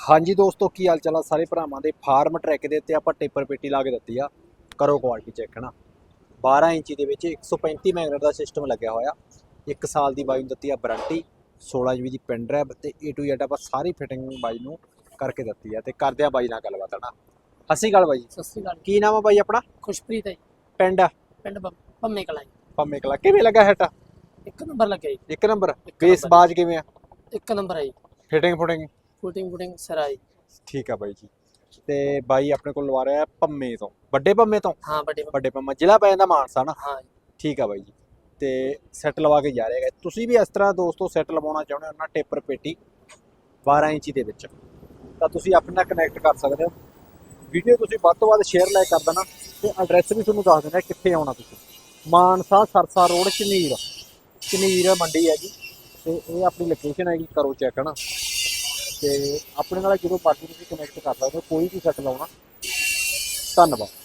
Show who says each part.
Speaker 1: ਹਾਂਜੀ ਦੋਸਤੋ ਕੀ ਹਾਲ ਚਾਲ ਆ? ਸਾਰੇ ਭਰਾਵਾਂ ਦੇ ਫਾਰਮ ਟਰੈਕ ਦੇ ਉੱਤੇ ਆਪਾਂ ਟੇਪਰ ਪੇਟੀ ਲਾ ਕੇ ਦਿੱਤੀ ਆ। ਕਰੋ ਕੁਆਲਿਟੀ ਚੈੱਕ ਹਨਾ? 12 ਇੰਚੀ ਦੇ ਵਿੱਚ 135 ਮੈਗਨੇਟ ਦਾ ਸਿਸਟਮ ਲੱਗਿਆ ਹੋਇਆ। 1 ਸਾਲ ਦੀ ਬਾਈ ਨੂੰ ਦਿੱਤੀ ਆ ਵਾਰੰਟੀ 16 GB ਦੀ ਪੈਨ ਡਰਾਈਵ ਤੇ A to Z ਆਪਾਂ ਸਾਰੀ ਫਿਟਿੰਗ ਬਾਈ ਨੂੰ ਕਰਕੇ ਦਿੱਤੀ ਆ ਤੇ ਕਰਦੇ ਆ ਬਾਈ ਨਾਲ ਗੱਲਬਾਤ ਹਨਾ? ਹਸੀ ਗੱਲ ਬਾਈ।
Speaker 2: ਸਤਿ ਸ੍ਰੀ ਅਕਾਲ
Speaker 1: ਕੀ ਨਾਮ ਆ ਬਾਈ ਆਪਣਾ?
Speaker 2: ਖੁਸ਼ਪ੍ਰੀਤ ਹੈ
Speaker 1: ਪਿੰਡ?
Speaker 2: ਪਿੰਡ ਭੰਮੇ ਕਲਾਈ
Speaker 1: ਪੰਮੇ ਕਲਾ ਕਿਵੇਂ ਲੱਗਾ ਹੈਟ
Speaker 2: ਇੱਕ ਨੰਬਰ ਲੱਗਿਆ ਜੀ।
Speaker 1: ਇੱਕ ਨੰਬਰ। ਬੇਸ। ਬਾਜ ਕਿਵੇਂ ਆ?
Speaker 2: ਇੱਕ ਨੰਬਰ ਹੈ ਜੀ।
Speaker 1: Fitting footing.
Speaker 2: ਫੁਟਿੰਗ ਫੁਟਿੰਗ ਸਰਾਈ
Speaker 1: ਠੀਕ ਆ ਬਾਈ ਜੀ। ਤੇ ਬਾਈ ਆਪਣੇ ਕੋਲ ਲਵਾ ਰਿਹਾ ਪੰਮੇ ਤੋਂ। ਵੱਡੇ ਪੰਮੇ ਤੋਂ?
Speaker 2: ਹਾਂ ਵੱਡੇ
Speaker 1: ਵੱਡੇ ਪੰਮਾ। ਜ਼ਿਲ੍ਹਾ ਪੈ ਜਾਂਦਾ ਮਾਨਸਾ ਨਾ?
Speaker 2: ਹਾਂ
Speaker 1: ਠੀਕ ਆ ਬਾਈ ਜੀ। ਤੇ ਸੈੱਟ ਲਵਾ ਕੇ ਜਾ ਰਹੇ ਹੈਗੇ ਤੁਸੀਂ ਵੀ ਇਸ ਤਰ੍ਹਾਂ ਦੋਸਤੋ ਸੈੱਟ ਲਵਾਉਣਾ ਚਾਹੁੰਦੇ ਹੋ ਨਾ ਟੇਪਰ ਪੇਟੀ 12 ਇੰਚੀ ਦੇ ਵਿੱਚ? ਤਾਂ ਤੁਸੀਂ ਆਪਣੇ ਨਾਲ ਕਨੈਕਟ ਕਰ ਸਕਦੇ ਹੋ। ਵੀਡੀਓ ਤੁਸੀਂ ਵੱਧ ਤੋਂ ਵੱਧ ਸ਼ੇਅਰ ਲਾਈਕ ਕਰ ਦੇਣਾ ਤੇ ਐਡਰੈਸ ਵੀ ਤੁਹਾਨੂੰ ਦੱਸ ਦੇਣਾ ਕਿੱਥੇ ਆਉਣਾ ਤੁਸੀਂ। ਮਾਨਸਾ ਸਰਸਾ ਰੋਡ ਚਨੀਰ ਚਨੀਰ ਮੰਡੀ ਹੈ ਜੀ। ਤੇ ਇਹ ਆਪਣੀ ਲੋਕੇਸ਼ਨ ਹੈਗੀ ਕਰੋ ਚੈੱਕ ਹਨਾ? ਤੇ ਆਪਣੇ ਨਾਲ ਜਦੋਂ ਮਰਜ਼ੀ ਤੁਸੀਂ ਕਨੈਕਟ ਕਰ ਸਕਦੇ ਹੋ, ਕੋਈ ਵੀ ਸੈੱਟ ਲਾਉਣਾ। ਧੰਨਵਾਦ।